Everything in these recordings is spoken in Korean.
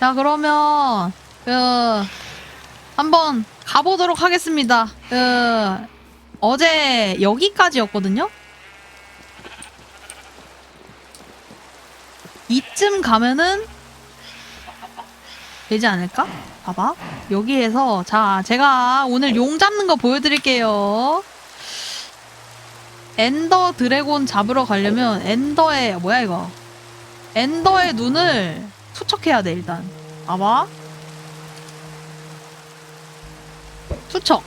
자, 그러면, 그, 한번 가보도록 하겠습니다. 그, 어제 여기까지였거든요? 이쯤 가면은 되지 않을까? 봐봐. 여기에서, 자, 제가 오늘 용 잡는 거 보여드릴게요. 엔더 드래곤 잡으러 가려면 엔더의, 뭐야, 이거. 엔더의 눈을 투척해야 돼, 일단. 봐봐. 투척.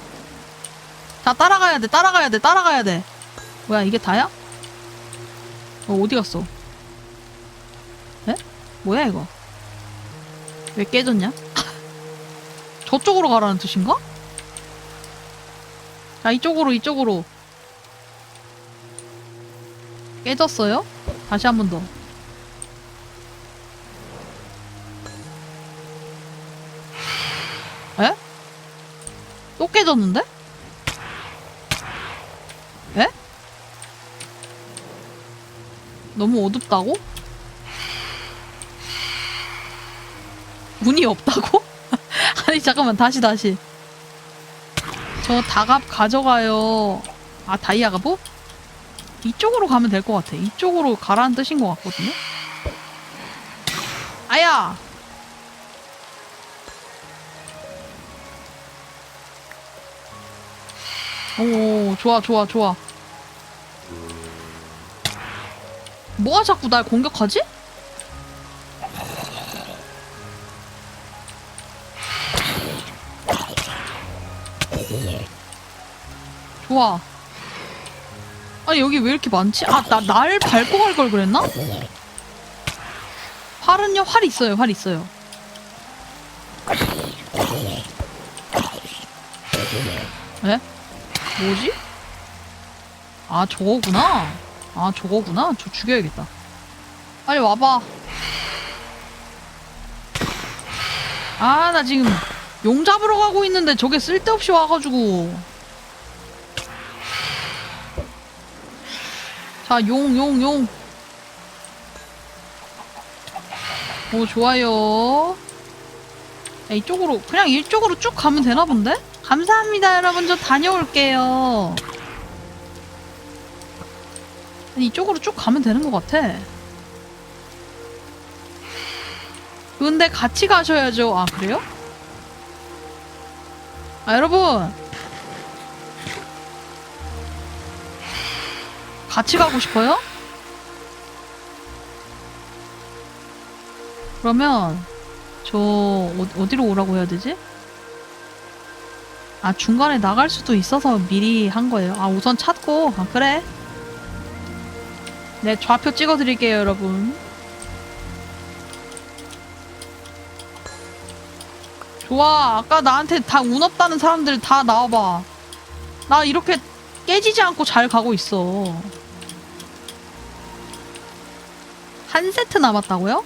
자, 따라가야 돼, 따라가야 돼, 따라가야 돼. 뭐야, 이게 다야? 어, 어디 갔어? 에? 뭐야, 이거? 왜 깨졌냐? 저쪽으로 가라는 뜻인가? 자, 이쪽으로, 이쪽으로. 깨졌어요? 다시 한 번 더. 또 깨졌는데? 에? 너무 어둡다고? 문이 없다고? 아니 잠깐만 다시 다시 저 다갑 가져가요 아 다이아 가보? 이쪽으로 가면 될 것 같아 이쪽으로 가라는 뜻인 것 같거든요 아야 오 좋아 좋아 좋아 뭐가 자꾸 날 공격하지? 좋아 아니 여기 왜 이렇게 많지? 아 나 날 밟고 갈 걸 그랬나? 활은요? 활 있어요 활 있어요 에? 뭐지? 아 저거구나. 아 저거구나. 저 죽여야겠다. 빨리 와봐. 아 나 지금 용 잡으러 가고 있는데 저게 쓸데없이 와가지고. 자용 용 용. 오 좋아요. 야, 이쪽으로 그냥 이쪽으로 쭉 가면 되나 본데? 감사합니다 여러분 저 다녀올게요 이쪽으로 쭉 가면 되는 것 같아 근데 같이 가셔야죠 아 그래요? 아 여러분 같이 가고 싶어요? 그러면 저 어, 어디로 오라고 해야 되지? 아 중간에 나갈 수도 있어서 미리 한 거예요. 아 우선 찾고 아 그래. 네 좌표 찍어드릴게요 여러분. 좋아 아까 나한테 다 운 없다는 사람들 다 나와봐. 나 이렇게 깨지지 않고 잘 가고 있어. 한 세트 남았다고요?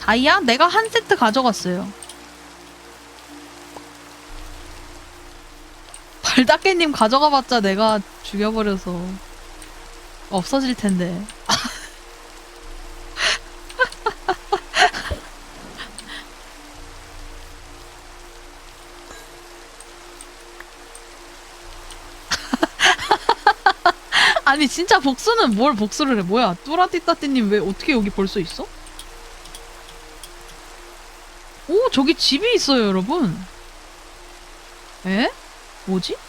다이아? 내가 한 세트 가져갔어요. 발다깨님 가져가봤자 내가 죽여버려서 없어질 텐데. 아니 진짜 복수는 뭘 복수를 해? 뭐야? 뚜라띠따띠님 왜 어떻게 여기 볼수 있어? 오 저기 집이 있어요 여러분. 에? 뭐지?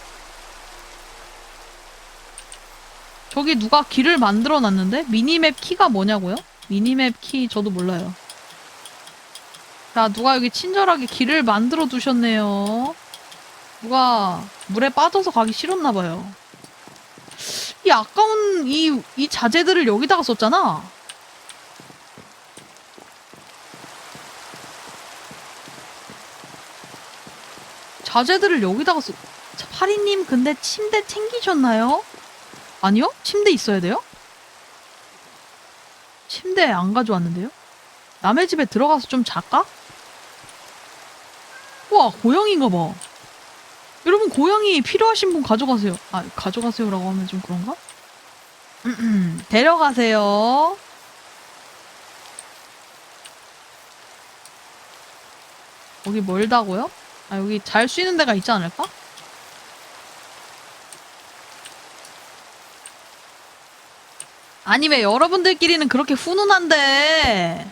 저기 누가 길을 만들어 놨는데? 미니맵 키가 뭐냐고요? 미니맵 키 저도 몰라요. 자, 누가 여기 친절하게 길을 만들어 두셨네요. 누가 물에 빠져서 가기 싫었나 봐요. 이 아까운 이, 이 자재들을 여기다가 썼잖아. 자재들을 여기다가 썼... 자, 파리님 근데 침대 챙기셨나요? 아니요? 침대 있어야 돼요? 침대 안 가져왔는데요? 남의 집에 들어가서 좀 잘까? 우와 고양이인가 봐 여러분 고양이 필요하신 분 가져가세요 아 가져가세요라고 하면 좀 그런가? 데려가세요 여기 멀다고요? 아, 여기 잘수 있는 데가 있지 않을까? 아니, 왜 여러분들끼리는 그렇게 훈훈한데?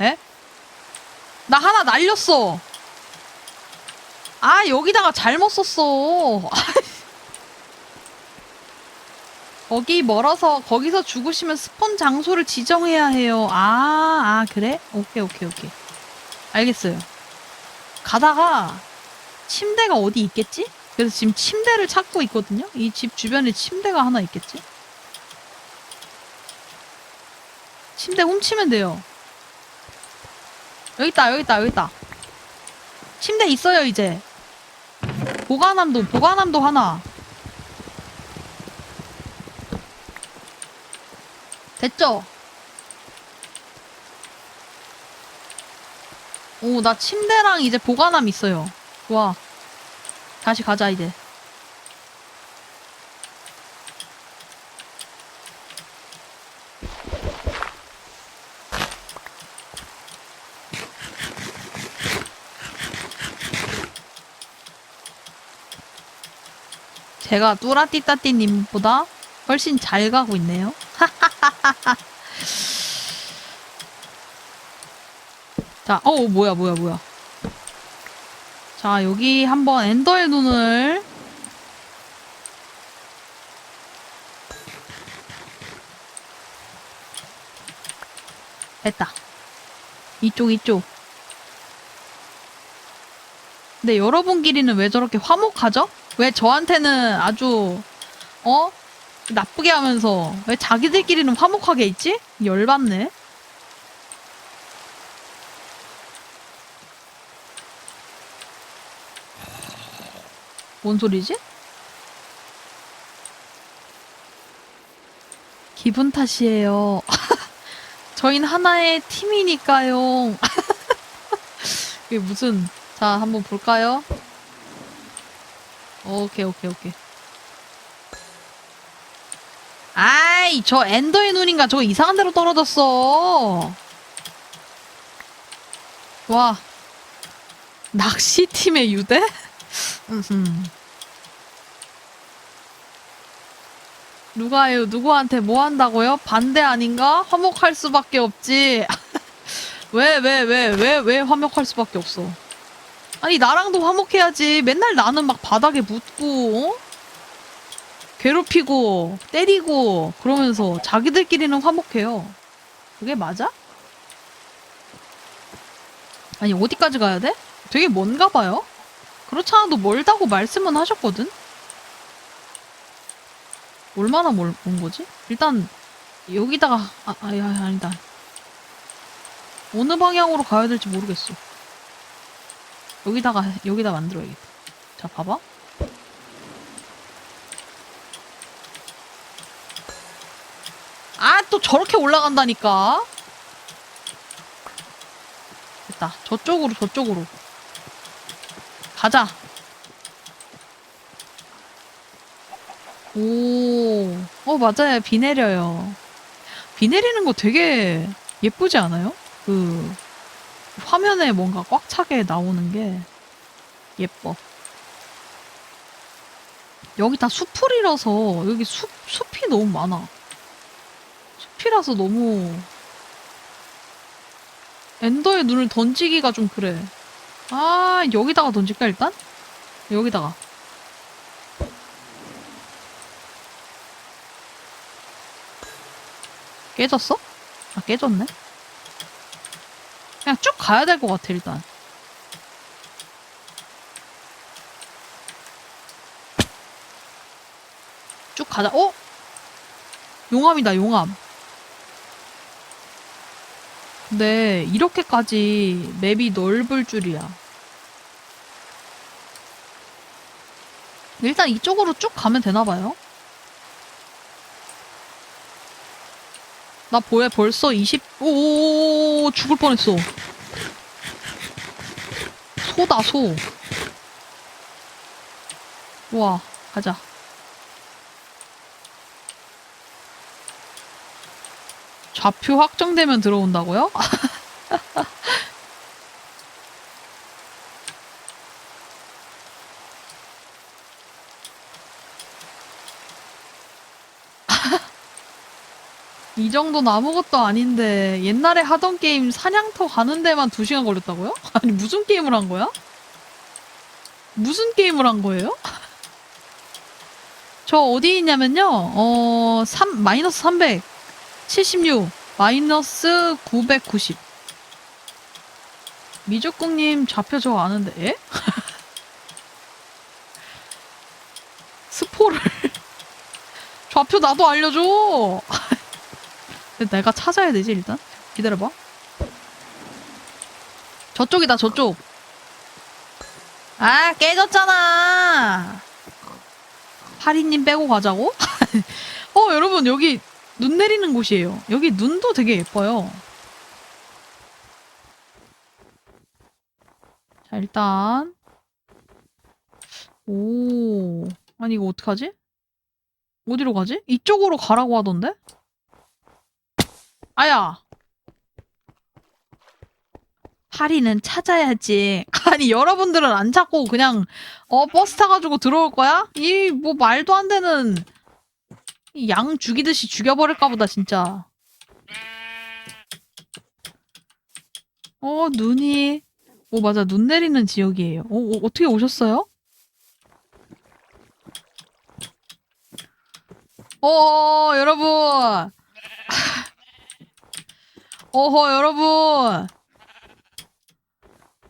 에? 나 하나 날렸어. 아, 여기다가 잘못 썼어. 거기 멀어서 거기서 죽으시면 스폰 장소를 지정해야 해요. 아, 아, 그래? 오케이, 오케이, 오케이. 알겠어요. 가다가 침대가 어디 있겠지? 그래서 지금 침대를 찾고 있거든요? 이 집 주변에 침대가 하나 있겠지? 침대 훔치면 돼요. 여기 있다, 여기 있다, 여기 있다. 침대 있어요, 이제. 보관함도, 보관함도 하나. 됐죠? 오, 나 침대랑 이제 보관함 있어요. 좋아. 다시 가자, 이제. 제가 뚜라띠따띠님보다 훨씬 잘 가고 있네요. 자, 어, 뭐야, 뭐야, 뭐야. 자, 여기 한번 엔더의 눈을 됐다. 이쪽, 이쪽. 근데 여러분 끼리는 왜 저렇게 화목하죠? 왜 저한테는 아주, 어? 나쁘게 하면서 왜 자기들끼리는 화목하게 있지? 열받네. 뭔 소리지? 기분 탓이에요. 저희는 하나의 팀이니까요. 이게 무슨, 자, 한번 볼까요? 오케이, 오케이, 오케이. 아이, 저 엔더의 눈인가? 저거 이상한 데로 떨어졌어. 와. 낚시팀의 유대? 누가요? 누구한테 뭐 한다고요? 반대 아닌가? 화목할 수밖에 없지. 왜, 왜, 왜, 왜, 왜 화목할 수밖에 없어? 아니, 나랑도 화목해야지. 맨날 나는 막 바닥에 묻고, 어? 괴롭히고, 때리고, 그러면서 자기들끼리는 화목해요. 그게 맞아? 아니, 어디까지 가야 돼? 되게 먼가 봐요? 그렇지 않아도 멀다고 말씀은 하셨거든? 얼마나 멀, 먼 거지? 일단, 여기다가, 아, 아, 야, 아니다. 어느 방향으로 가야 될지 모르겠어. 여기다가, 여기다 만들어야겠다. 자, 봐봐. 아, 또 저렇게 올라간다니까? 됐다. 저쪽으로, 저쪽으로. 가자. 오, 어, 맞아요. 비 내려요. 비 내리는 거 되게 예쁘지 않아요? 그, 화면에 뭔가 꽉 차게 나오는 게 예뻐. 여기 다 숲풀이라서 여기 숲, 숲이 너무 많아. 숲이라서 너무 엔더의 눈을 던지기가 좀 그래. 아, 여기다가 던질까, 일단? 여기다가. 깨졌어? 아, 깨졌네? 그냥 쭉 가야 될 것 같아, 일단. 쭉 가자. 어? 용암이다, 용암. 근데 이렇게까지 맵이 넓을 줄이야. 일단 이쪽으로 쭉 가면 되나 봐요. 나 보여 벌써 20... 오 죽을 뻔했어. 소다 소. 우와 가자. 좌표 확정되면 들어온다고요? 이 정도는 아무것도 아닌데 옛날에 하던 게임 사냥터 가는 데만 2시간 걸렸다고요? 아니 무슨 게임을 한 거야? 무슨 게임을 한 거예요? 저 어디 있냐면요. 어, 3, 마이너스 376, 마이너스 990. 미적국님 좌표 저 아는데, 에? 스포를. 좌표 나도 알려줘! 내가 찾아야 되지, 일단. 기다려봐. 저쪽이다, 저쪽. 아, 깨졌잖아! 파리님 빼고 가자고? 어, 여러분, 여기 눈 내리는 곳이에요. 여기 눈도 되게 예뻐요. 자, 일단. 오. 아니, 이거 어떡하지? 어디로 가지? 이쪽으로 가라고 하던데? 아야! 파리는 찾아야지. 아니, 여러분들은 안 찾고 그냥, 어, 버스 타가지고 들어올 거야? 이, 뭐, 말도 안 되는, 이 양 죽이듯이 죽여버릴까 보다, 진짜. 어, 눈이. 오, 맞아. 눈 내리는 지역이에요. 어, 어, 어떻게 오셨어요? 어, 여러분. 어허, 여러분.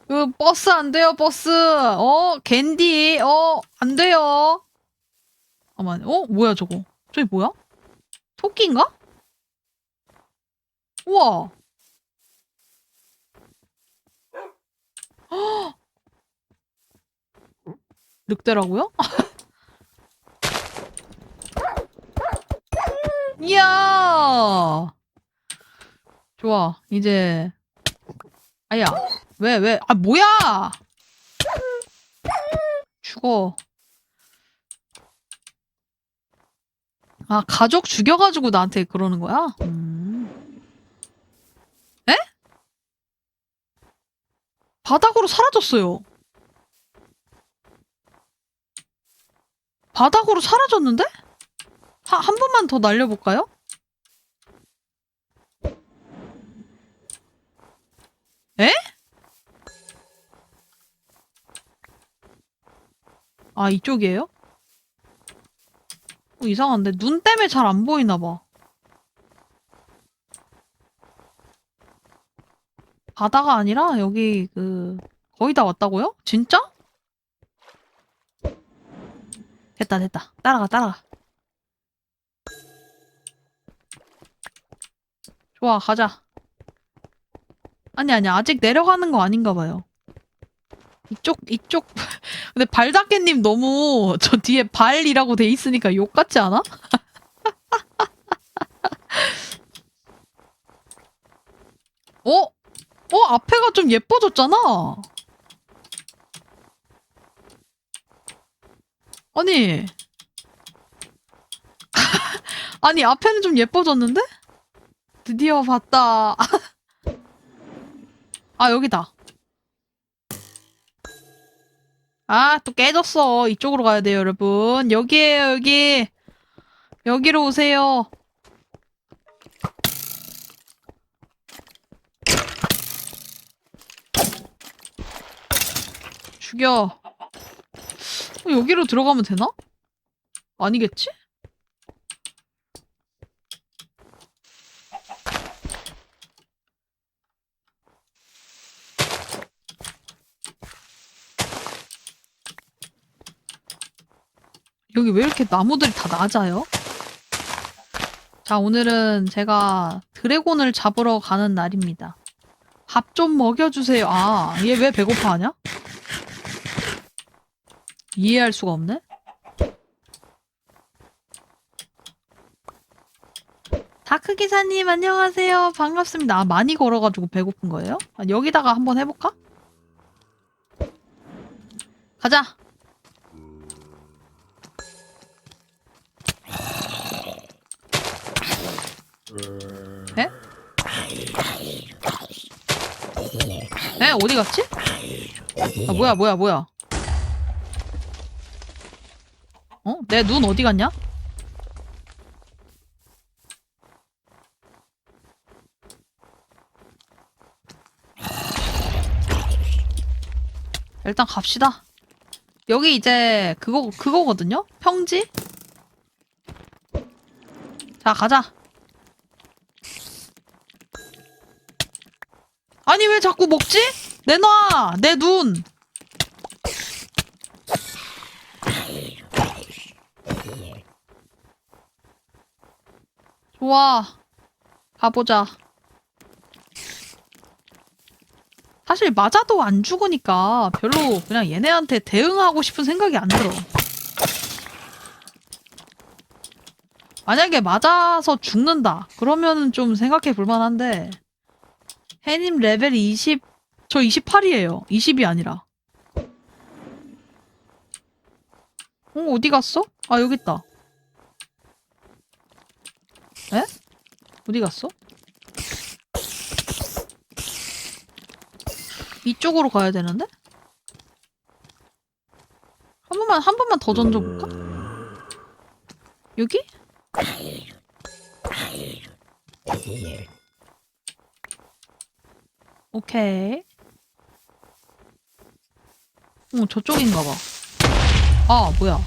그 버스 안 돼요, 버스. 어, 겐디. 어, 안 돼요. 잠깐만. 어, 뭐야 저거? 저기 뭐야? 토끼인가? 우와. 헉! 늑대라고요? 이야. 좋아. 이제 아야. 왜, 왜? 아, 뭐야! 죽어. 아, 가족 죽여가지고 나한테 그러는 거야? 음. 에? 바닥으로 사라졌어요. 바닥으로 사라졌는데? 하, 한 번만 더 날려볼까요? 에? 아, 이쪽이에요? 어, 이상한데. 눈 때문에 잘 안 보이나 봐. 바다가 아니라 여기 그 거의 다 왔다고요? 진짜? 됐다 됐다. 따라가 따라가. 좋아 가자. 아니 아니 아직 내려가는 거 아닌가 봐요. 이쪽 이쪽 근데 발닦개님 너무 저 뒤에 발이라고 돼 있으니까 욕 같지 않아? 어? 어 앞에가 좀 예뻐졌잖아. 아니 아니 앞에는 좀 예뻐졌는데? 드디어 봤다. 아 여기다. 아, 또 깨졌어. 이쪽으로 가야 돼요, 여러분. 여기에요, 여기. 여기로 오세요. 죽여. 어, 여기로 들어가면 되나? 아니겠지? 여기 왜 이렇게 나무들이 다 낮아요? 자, 오늘은 제가 드래곤을 잡으러 가는 날입니다. 밥 좀 먹여주세요. 아, 얘 왜 배고파 하냐? 이해할 수가 없네? 다크 기사님, 안녕하세요. 반갑습니다. 아, 많이 걸어가지고 배고픈 거예요? 아, 여기다가 한번 해볼까? 가자. 에? 에? 어디 갔지? 아, 뭐야, 뭐야, 뭐야. 어? 내 눈 어디 갔냐? 일단 갑시다. 여기 이제 그거 그거거든요. 평지. 자 가자. 아니 왜 자꾸 먹지? 내놔 내 눈. 좋아. 가보자. 사실 맞아도 안 죽으니까 별로 그냥 얘네한테 대응하고 싶은 생각이 안 들어. 만약에 맞아서 죽는다. 그러면 좀 생각해 볼 만한데. 해님 레벨 20, 저 28이에요. 20이 아니라. 어, 어디 갔어? 아, 여기 있다. 에? 어디 갔어? 이쪽으로 가야 되는데? 한 번만, 한 번만 더 던져볼까? 여기? 오케이. 어, 저쪽인가 봐. 아, 뭐야.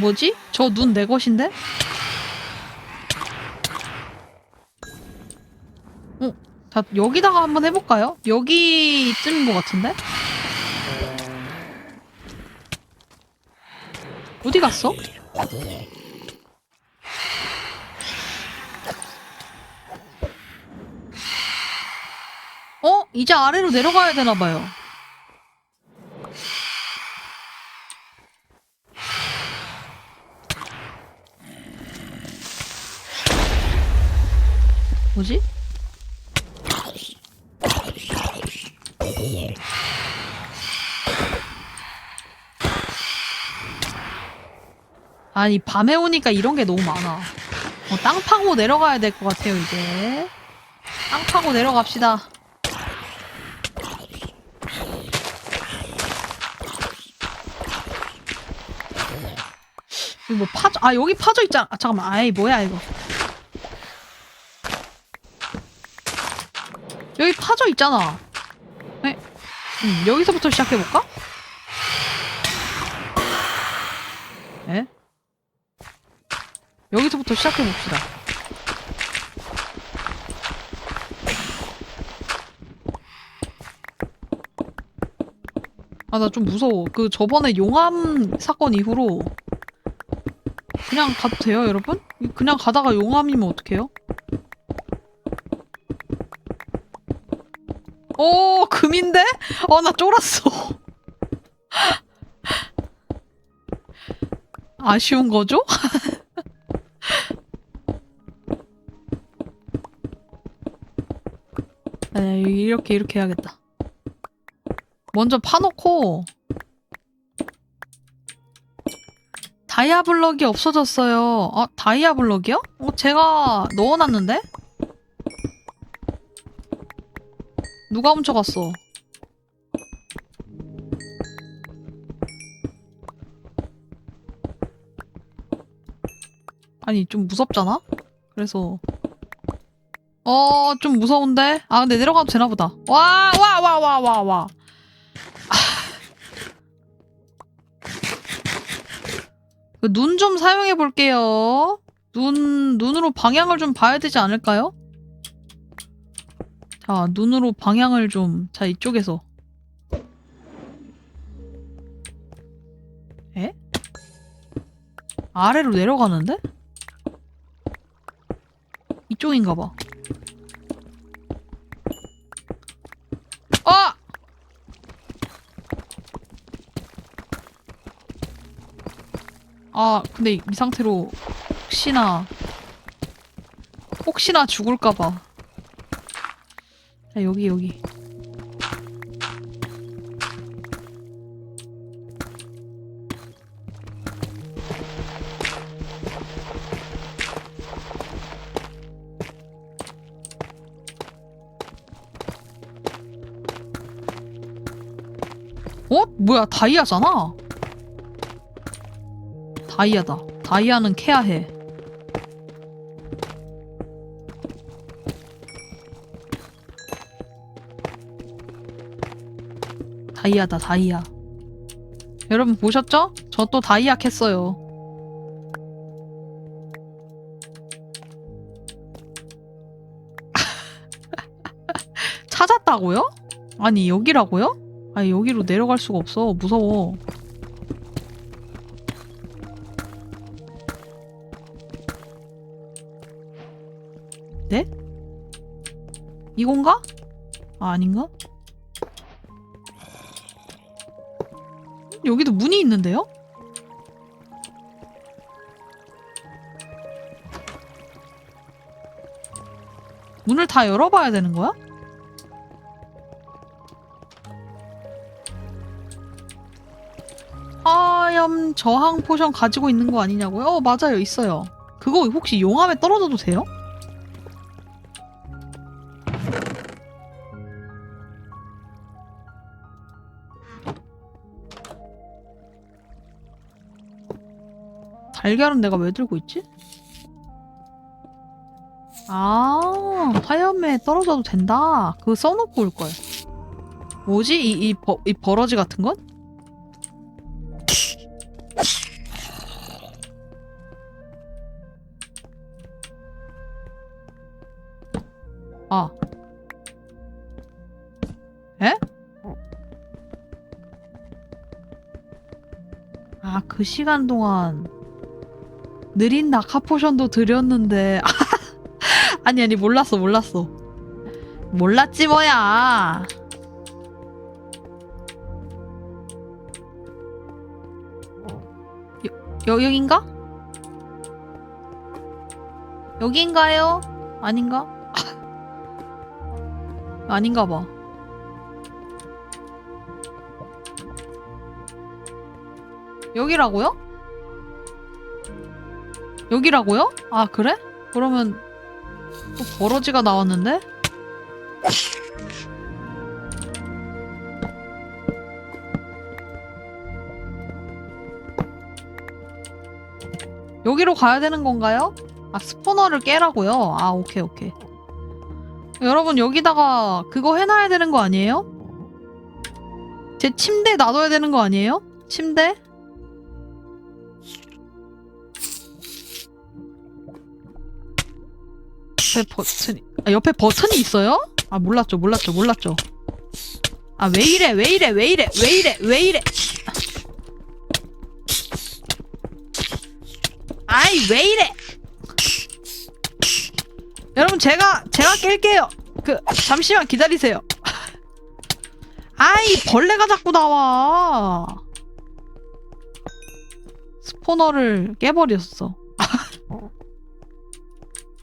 뭐지? 저 눈 내 것인데? 어, 자, 여기다가 한번 해볼까요? 여기쯤인 것 같은데? 어디 갔어? 어? 이제 아래로 내려가야 되나봐요. 뭐지? 아니 밤에 오니까 이런 게 너무 많아. 어, 땅 파고 내려가야 될 것 같아요 이제. 땅 파고 내려갑시다. 이거 뭐 파져? 아 여기 파져 있잖아. 아, 잠깐만. 아이 뭐야 이거. 여기 파져 있잖아. 네. 음, 여기서부터 시작해볼까? 에? 여기서부터 시작해봅시다. 아, 나 좀 무서워. 그 저번에 용암 사건 이후로 그냥 가도 돼요, 여러분? 그냥 가다가 용암이면 어떡해요? 오, 금인데? 어, 나 쫄았어. 아쉬운 거죠? 네, 이렇게, 이렇게 해야겠다. 먼저 파놓고, 다이아 블럭이 없어졌어요. 아, 다이아 블럭이요? 어, 제가 넣어놨는데? 누가 훔쳐갔어? 아니 좀 무섭잖아? 그래서 어 좀 무서운데? 아 근데 내려가도 되나 보다 와 와 와 와 와와 그눈좀 사용해 볼게요 눈 눈으로 방향을 좀 봐야 되지 않을까요? 자 눈으로 방향을 좀 자 이쪽에서 에? 아래로 내려가는데? 이쪽인가 봐. 아 근데 이, 이 상태로 혹시나 혹시나 죽을까봐. 여기 여기. 어? 뭐야 다이아잖아? 다이아다 다이아는 캐야 해 다이아다 다이아 여러분 보셨죠? 저 또 다이아 캤어요 찾았다고요? 아니 여기라고요? 아니 여기로 내려갈 수가 없어 무서워 이건가? 아 아닌가? 여기도 문이 있는데요? 문을 다 열어봐야 되는 거야? 화염 저항 포션 가지고 있는 거 아니냐고요? 어, 맞아요. 있어요. 그거 혹시 용암에 떨어져도 돼요? 달걀은 내가 왜 들고 있지? 아, 화염에 떨어져도 된다. 그거 써놓고 올 걸. 뭐지? 이, 이, 버, 이 버러지 같은 건? 아. 에? 아, 그 시간 동안 느린 낙하 포션도 드렸는데 아니 아니 몰랐어 몰랐어 몰랐지 뭐야 여, 여 여긴가? 여긴가요? 아닌가? 아닌가 봐. 여기라고요? 여기라고요? 아, 그래? 그러면 또 버러지가 나왔는데? 여기로 가야 되는 건가요? 아, 스포너를 깨라고요? 아, 오케이, 오케이. 여러분, 여기다가 그거 해놔야 되는 거 아니에요? 제 침대 놔둬야 되는 거 아니에요? 침대? 옆에 버튼이, 아, 옆에 버튼이 있어요? 아, 몰랐죠, 몰랐죠, 몰랐죠. 아, 왜 이래, 왜 이래, 왜 이래, 왜 이래, 왜 이래. 아이, 왜 이래! 여러분, 제가, 제가 깰게요. 그, 잠시만 기다리세요. 아이, 벌레가 자꾸 나와. 스포너를 깨버렸어.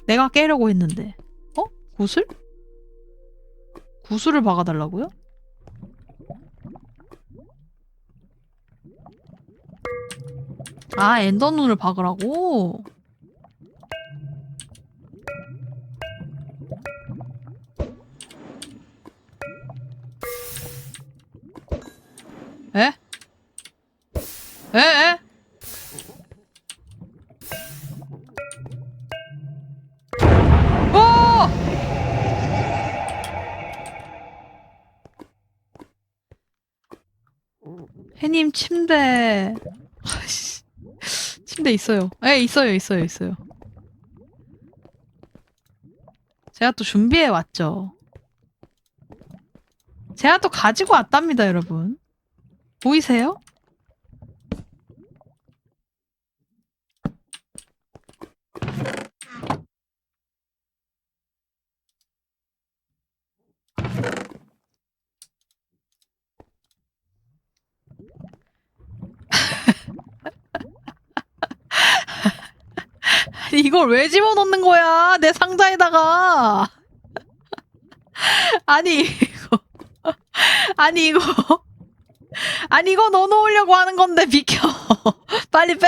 내가 깨려고 했는데. 어? 구슬? 구슬을 박아달라고요? 아, 엔더눈을 박으라고? 침대 있어요. 예, 있어요, 있어요, 있어요. 제가 또 준비해 왔죠. 제가 또 가지고 왔답니다, 여러분. 보이세요? 이걸 왜 집어넣는 거야? 내 상자에다가. 아니, 이거. 아니, 이거. 아니, 이거 넣어 놓으려고 하는 건데, 비켜. 빨리 빼!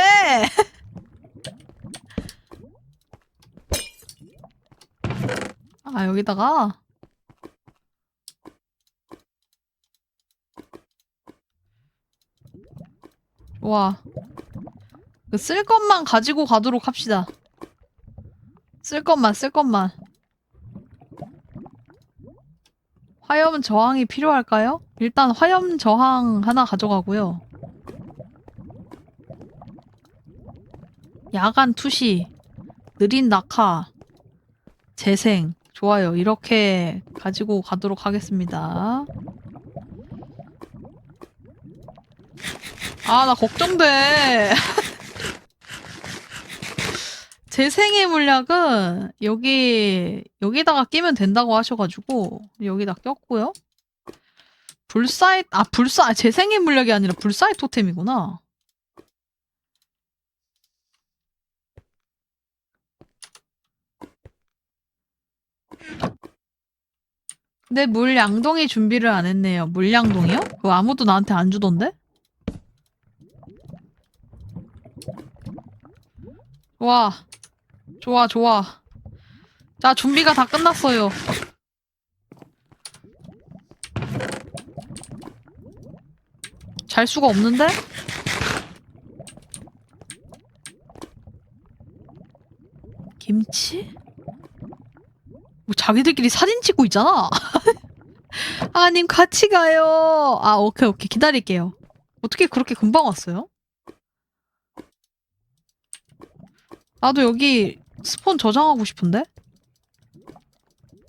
아, 여기다가. 그쓸 것만 가지고 가도록 합시다. 쓸 것만, 쓸 것만. 화염 저항이 필요할까요? 일단 화염 저항 하나 가져가고요. 야간 투시, 느린 낙하, 재생. 좋아요. 이렇게 가지고 가도록 하겠습니다. 아, 나 걱정돼. 재생의 물약은 여기, 여기다가 끼면 된다고 하셔가지고, 여기다 꼈고요. 불사의, 아, 불사, 재생의 물약이 아니라 불사의 토템이구나. 근데 물 양동이 준비를 안 했네요. 물 양동이요? 그거 아무도 나한테 안 주던데? 좋아. 좋아, 좋아. 자, 준비가 다 끝났어요. 잘 수가 없는데? 김치? 뭐 자기들끼리 사진 찍고 있잖아. 아님 같이 가요. 아 오케이 오케이 기다릴게요. 어떻게 그렇게 금방 왔어요? 나도 여기 스폰 저장하고 싶은데?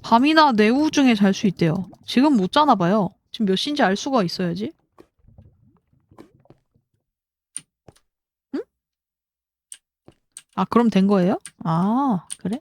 밤이나 내후 중에 잘 수 있대요. 지금 못 자나 봐요. 지금 몇 시인지 알 수가 있어야지. 응? 아 그럼 된 거예요? 아 그래?